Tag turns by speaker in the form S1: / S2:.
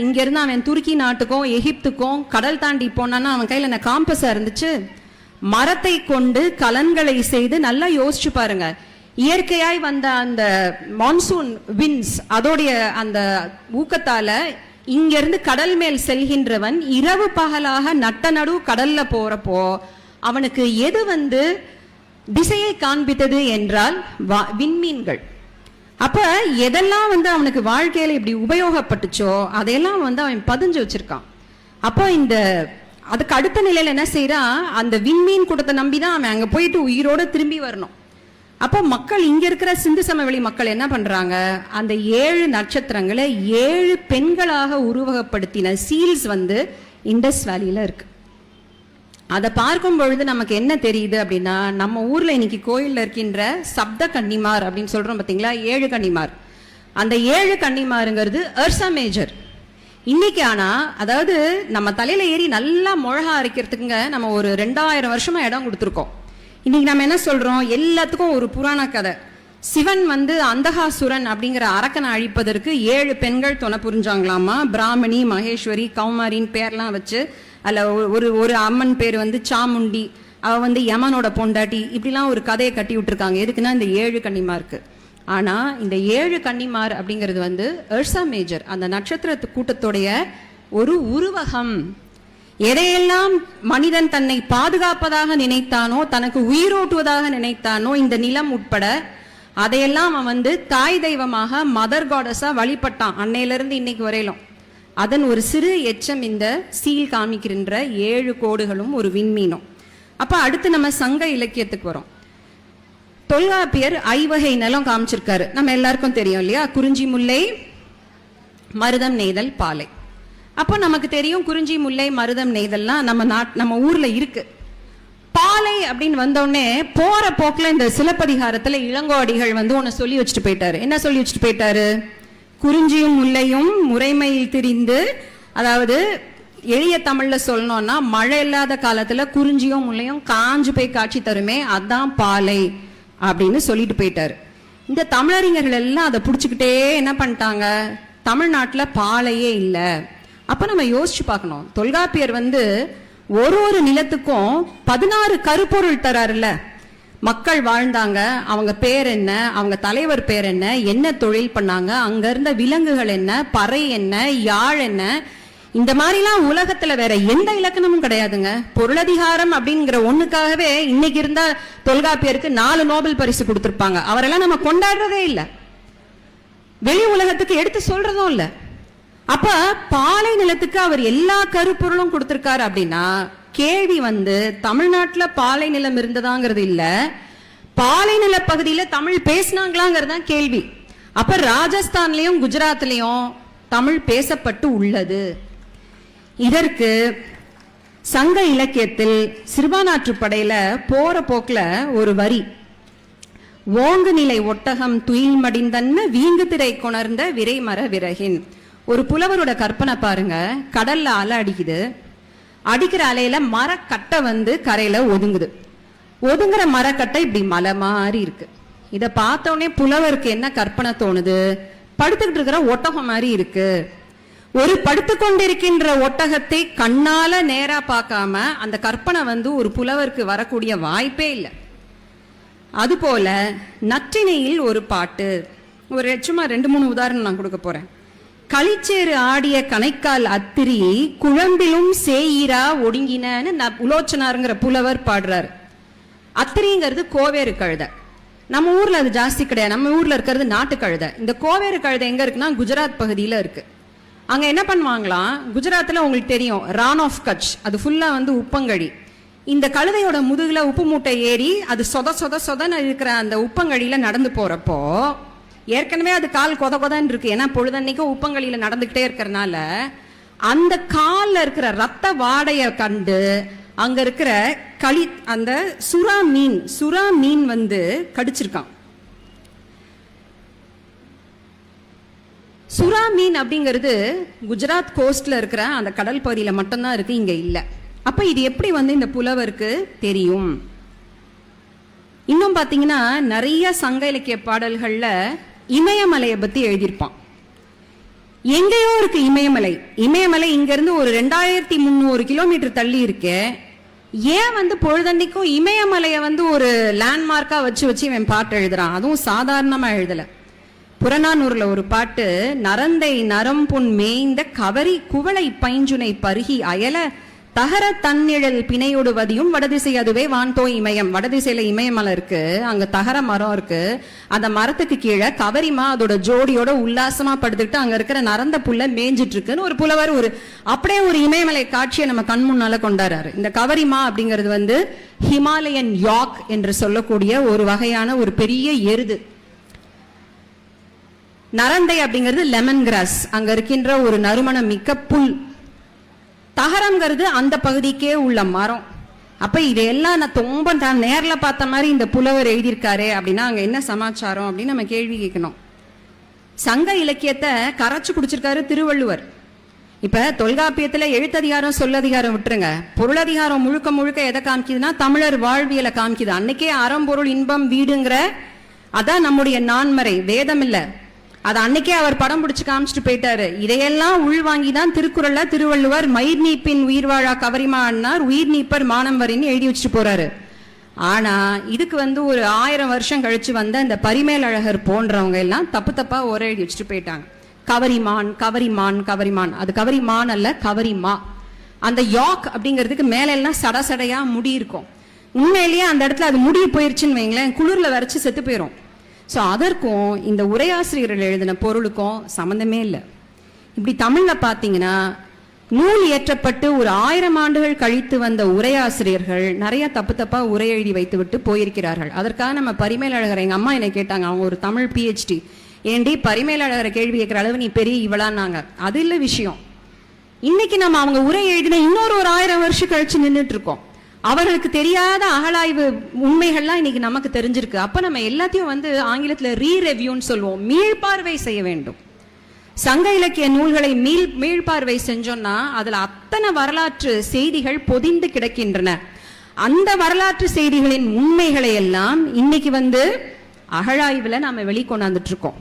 S1: இங்கேருந்து அவன் துருக்கி நாட்டுக்கும் எகிப்துக்கும் கடல் தாண்டி போனான்னா அவன் கையில் என்ன காம்பஸாக இருந்துச்சு. மரத்தை கொண்டு கலன்களை செய்து நல்லா யோசிச்சு பாருங்க. இயற்கையாய் வந்த அந்த மான்சூன் வின்ஸ் அதோடைய அந்த ஊக்கத்தால இங்கிருந்து கடல் மேல் செல்கின்றவன் இரவு பகலாக நட்ட நடு கடல்ல போறப்போ அவனுக்கு எது வந்து திசையை காண்பித்தது என்றால் விண்மீன்கள். அப்ப எதெல்லாம் வந்து அவனுக்கு வாழ்க்கையில இப்படி உபயோகப்பட்டுச்சோ அதையெல்லாம் வந்து அவன் பதிஞ்சு வச்சிருக்கான். அப்போ இந்த அதுக்கு அடுத்த நிலையில என்ன செய்யறான் அந்த விண்மீன் கூட்டத்தை நம்பி தான் அவன் அங்க போயிட்டு உயிரோட திரும்பி வரணும். அப்போ மக்கள் இங்க இருக்கிற சிந்து சமவெளி மக்கள் என்ன பண்றாங்க அந்த ஏழு நட்சத்திரங்களை ஏழு பெண்களாக உருவகப்படுத்தின சீல்ஸ் வந்து இண்டஸ் வேலியில இருக்கு. அதை பார்க்கும் பொழுது நமக்கு என்ன தெரியுது அப்படின்னா நம்ம ஊர்ல இன்னைக்கு கோயில்ல இருக்கின்ற சப்த கன்னிமார் அப்படின்னு சொல்றோம் பாத்தீங்களா? ஏழு கன்னிமார். அந்த ஏழு கன்னிமாருங்கிறது அர்சா மேஜர் இன்னைக்கு ஆனா அதாவது நம்ம தலையில ஏறி நல்லா முழகா அரைக்கிறதுக்குங்க நம்ம ஒரு ரெண்டாயிரம் வருஷமா இடம் கொடுத்துருக்கோம். இன்னைக்கு நம்ம என்ன சொல்றோம்? எல்லாத்துக்கும் ஒரு புராண கதை. சிவன் வந்து அந்தகாசுரன் அப்படிங்கிற அரக்கனை அழிப்பதற்கு ஏழு பெண்கள் துணை புரிஞ்சாங்களாமா? பிராமணி மகேஸ்வரி கௌமாரின் பேர்லாம் வச்சு அல்ல ஒரு ஒரு அம்மன் பேர் வந்து சாமுண்டி. அவ வந்து யமனோட பொண்டாட்டி. இப்படிலாம் ஒரு கதையை கட்டி விட்டுருக்காங்க. எதுக்குன்னா இந்த ஏழு கன்னிமாருக்கு. ஆனால் இந்த ஏழு கன்னிமார் அப்படிங்கிறது வந்து எர்சா மேஜர் அந்த நட்சத்திர கூட்டத்துடைய ஒரு உருவகம். எதையெல்லாம் மனிதன் தன்னை பாதுகாப்பதாக நினைத்தானோ தனக்கு உயிரோட்டுவதாக நினைத்தானோ இந்த நிலம் உட்பட அதையெல்லாம் அவன் வந்து தாய் தெய்வமாக மதர் காடஸாக வழிபட்டான். அன்னையிலிருந்து இன்னைக்கு வரையிலும். அதன் ஒரு சிறு எச்சம் இந்த சீல் காமிக்கின்ற ஏழு கோடுகளும் ஒரு விண்மீனும். அப்போ அடுத்து நம்ம சங்க இலக்கியத்துக்கு வரோம். தொல்காப்பியர் ஐவகை நிலம் காமிச்சிருக்காரு. நம்ம எல்லாருக்கும் தெரியும் இல்லையா? குறிஞ்சி முல்லை மருதம் நெய்தல் பாலை. அப்போ நமக்கு தெரியும் குறிஞ்சி முல்லை மருதம் நெய்தல்லாம் நம்ம நாட் நம்ம ஊர்ல இருக்கு. பாலை அப்படின்னு வந்தோடனே போற போக்குல இந்த சிலப்பதிகாரத்துல இளங்கோடிகள் வந்து ஒன்னு சொல்லி வச்சுட்டு போயிட்டாரு. என்ன சொல்லி வச்சுட்டு போயிட்டாரு? குறிஞ்சியும் முல்லையும் முறைமையில் திரிந்து அதாவது எளிய தமிழ்ல சொல்லணும்னா மழை இல்லாத காலத்துல குறிஞ்சியும் முல்லையும் காஞ்சு போய் காட்சி தருமே அதான் பாலை அப்படின்னு சொல்லிட்டு போயிட்டாரு. இந்த தமிழறிஞர்கள் எல்லாம் அதை பிடிச்சிக்கிட்டே என்ன பண்ணிட்டாங்க? தமிழ்நாட்டில் பாலையே இல்லை. அப்போ நம்ம யோசிச்சு பார்க்கணும். தொல்காப்பியர் வந்து ஒரு ஒரு நிலத்துக்கும் பதினாறு கருப்பொருள் தராருல்ல. மக்கள் வாழ்ந்தாங்க. அவங்க பேர் என்ன? அவங்க தலைவர் பேர் என்ன? என்ன தொழில் பண்ணாங்க? அங்க இருந்த விலங்குகள் என்ன? பறை என்ன? யாழ் என்ன? இந்த மாதிரிலாம் உலகத்துல வேற எந்த இலக்கணமும் கிடையாதுங்க. பொருளதிகாரம் அப்படிங்கிற ஒண்ணுக்காகவே இன்னைக்கு இருந்த தொல்காப்பியருக்கு நாலு நோபல் பரிசு கொடுத்திருப்பாங்க. அவரெல்லாம் நம்ம கொண்டாடுறதே இல்லை. வெளி உலகத்துக்கு எடுத்து சொல்றதும் இல்லை. அப்ப பாலை நிலத்துக்கு அவர் எல்லா கருப்பொருளும் கொடுத்திருக்காரு அப்படின்னா கேள்வி வந்து தமிழ்நாட்டில் பாலை நிலம் இருந்ததாங்கிறது இல்லை. பாலை நில பகுதியில் தமிழ் பேசினாங்களாங்கிறது தான் கேள்வி. அப்போ ராஜஸ்தான்லேயும் குஜராத்லேயும் தமிழ் பேசப்பட்டு உள்ளது. இதற்கு சங்க இலக்கியத்தில் சிறுபானாற்று படையில போற போக்குல ஒரு வரி. ஓங்கு நிலை ஒட்டகம் துயில் மடிந்தன்ன வீங்கு திரை கொணர்ந்த விரைமர விறகின். ஒரு புலவரோட கற்பனை பாருங்க. கடல்ல அலை அடிக்குது. அடிக்கிற அலையில மரக்கட்டை வந்து கரையில ஒதுங்குது. ஒதுங்குற மரக்கட்டை இப்படி மலை மாதிரி இருக்கு. இத பார்த்தோன்னே புலவருக்கு என்ன கற்பனை தோணுது? படுத்துக்கிட்டு இருக்கிற ஒட்டகம் மாதிரி இருக்கு. ஒரு படுத்து கொண்டிருக்கின்ற ஒட்டகத்தை கண்ணால நேரா பார்க்காம அந்த கற்பனை வந்து ஒரு புலவருக்கு வரக்கூடிய வாய்ப்பே இல்லை. அதுபோல நற்றிணையில் ஒரு பாட்டு. ஒரு சும்மா ரெண்டு மூணு உதாரணம் நான் கொடுக்க போறேன். களிச்சேறு ஆடிய கணைக்கால் அத்திரி குழம்பிலும் சேயிரா ஒடுங்கினன்னு உலோச்சனாருங்கிற புலவர் பாடுறாரு. அத்திரிங்கிறது கோவேறு கழுதை. நம்ம ஊர்ல அது ஜாஸ்தி கிடையாது. நம்ம ஊர்ல இருக்கிறது நாட்டு கழுதை. இந்த கோவேறு கழுதை எங்க இருக்குன்னா குஜராத் பகுதியில இருக்கு. அங்க என்ன பண்ணுவாங்களாம் குஜராத்ல உங்களுக்கு தெரியும் ரான் ஆஃப் கட்ச். அது ஃபுல்லா வந்து உப்பங்கழி. இந்த கழுதையோட முதுகுல உப்பு மூட்டை ஏறி அது சொத சொத சொதன்னு இருக்கிற அந்த உப்பங்கழியில நடந்து போறப்போ ஏற்கனவே அது கால் கொத கொதன்னு இருக்கு. ஏன்னா பொழுதன்னைக்கும் உப்பங்கழியில நடந்துகிட்டே இருக்கிறனால அந்த காலில் இருக்கிற ரத்த வாடையை கண்டு அங்க இருக்கிற களி அந்த சுறா மீன் சுறா மீன் வந்து கடிச்சிருக்கான். சுறா மீன் அப்படிங்கிறது குஜராத் கோஸ்ட்ல இருக்கிற அந்த கடல் பகுதியில மட்டும்தான் இருக்கு இங்க இல்ல. அப்ப இது எப்படி வந்து இந்த புலவருக்கு தெரியும்? இன்னும் பாத்தீங்கன்னா நிறைய சங்க இலக்கிய பாடல்கள்ல இமயமலையை பற்றி எழுதியிருப்பான். எங்கேயோ இருக்கு இமயமலை. இமயமலை இங்கேருந்து ஒரு ரெண்டாயிரத்தி முந்நூறு கிலோமீட்டர் தள்ளி இருக்கு. ஏன் வந்து பொழுதன்னைக்கும் இமயமலையை வந்து ஒரு லேண்ட்மார்க்காக வச்சு வச்சு இவன் பாட்டு எழுதுறான்? அதுவும் சாதாரணமாக எழுதலை. புறநானூரில் ஒரு பாட்டு நரந்தை நரம்புண் மேய்ந்த கவரி குவளை பைஞ்சுனை பருகி அயல தகர தன்னிழல் பிணையொடுவதியும் வடதிசை அதுவே வான்தோய் இமயம். வடதிசையில இமயமலை இருக்கு. அங்க தகர மரம் இருக்கு. அந்த மரத்துக்கு கீழே கவரிமா அதோட ஜோடியோட உல்லாசமா படுத்துக்கிட்டு அங்க இருக்கிற நரந்த புல்ல மேய்ஞ்சிட்டு இருக்குன்னு ஒரு புலவர் ஒரு அப்படியே ஒரு இமயமலை காட்சியை நம்ம கண் முன்னால கொண்டாடுறாரு. இந்த கவரிமா அப்படிங்கிறது வந்து ஹிமாலயன் யாக் என்று சொல்லக்கூடிய ஒரு வகையான ஒரு பெரிய எருது. நரந்தை அப்படிங்கிறது லெமன் கிராஸ். அங்க இருக்கின்ற ஒரு நறுமணம் மிக்க புல். தகரங்கிறது அந்த பகுதிக்கே உள்ள மரம். அப்ப இதையெல்லாம் நான் ரொம்ப நான் நேரில் பார்த்த மாதிரி இந்த புலவர் எழுதியிருக்காரு அப்படின்னா அங்க என்ன சமாச்சாரம் அப்படின்னு நம்ம கேள்வி கேட்கணும். சங்க இலக்கியத்தை கரைச்சு குடிச்சிருக்காரு திருவள்ளுவர். இப்ப தொல்காப்பியத்துல எழுத்ததிகாரம் சொல்லதிகாரம் விட்டுருங்க. பொருளதிகாரம் முழுக்க முழுக்க எதை காமிக்குதுன்னா தமிழர் வாழ்வியலை காமிக்குது. அன்னைக்கே அறம்பொருள் இன்பம் வீடுங்கிற அதான் நம்முடைய நான்மறை. வேதம் இல்லை. அது அன்னைக்கே அவர் படம் பிடிச்சு காமிச்சிட்டு போயிட்டாரு. இதையெல்லாம் உள்வாங்கி தான் திருக்குறள்ல திருவள்ளுவர் மயிர் நீப்பின் உயிர் வாழா கவரிமா அண்ணார் உயிர் நீப்பர் மானம் வரின்னு எழுதி வச்சுட்டு போறாரு. ஆனா இதுக்கு வந்து ஒரு ஆயிரம் வருஷம் கழிச்சு வந்த இந்த பரிமேலழகர் போன்றவங்க எல்லாம் தப்பு தப்பா ஒரே எழுதி வச்சுட்டு போயிட்டாங்க. கவரிமான் கவரிமான் கவரிமான். அது கவரிமான் அல்ல கவரிமா. அந்த யாக் அப்படிங்கிறதுக்கு மேலெல்லாம் சட சடையா முடி இருக்கும். உண்மையிலேயே அந்த இடத்துல அது முடி போயிருச்சுன்னு வைங்களேன் குளிர்ல வரைச்சு செத்து போயிடும் ஸோ அதற்கும் இந்த உரையாசிரியர்கள் எழுதின பொருளுக்கும் சம்மந்தமே இல்லை. இப்படி தமிழில் பார்த்தீங்கன்னா நூல் இயற்றப்பட்டு ஒரு ஆயிரம் ஆண்டுகள் கழித்து வந்த உரையாசிரியர்கள் நிறைய தப்பு தப்பாக உரை எழுதி வைத்து விட்டு போயிருக்கிறார்கள். அதற்காக நம்ம பரிமேலழகர் எங்கள் அம்மா என்னை கேட்டாங்க அவங்க ஒரு தமிழ் பிஹெச்டி ஏண்டி பரிமேலழகரை கேள்வி கேட்குற அளவு நீ பெரிய இவளான்னாங்க. அது இல்லை விஷயம். இன்னைக்கு நம்ம அவங்க உரை எழுதின இன்னொரு ஒரு ஆயிரம் வருஷம் கழிச்சு நின்றுட்டு இருக்கோம். அவர்களுக்கு தெரியாத அகழாய்வு உண்மைகள்லாம் இன்னைக்கு நமக்கு தெரிஞ்சிருக்கு. அப்ப நம்ம எல்லாத்தையும் வந்து ஆங்கிலத்துல ரீ ரெவ்யூன்னு சொல்லுவோம் மீள்பார்வை செய்ய வேண்டும். சங்க இலக்கிய நூல்களை மீள் மீள்பார்வை செஞ்சோம்னா அதுல அத்தனை வரலாற்று செய்திகள் பொதிந்து கிடக்கின்றன. அந்த வரலாற்று செய்திகளின் உண்மைகளை எல்லாம் இன்னைக்கு வந்து அகழாய்வுல நாம வெளிக்கொண்டாந்துட்டு இருக்கோம்.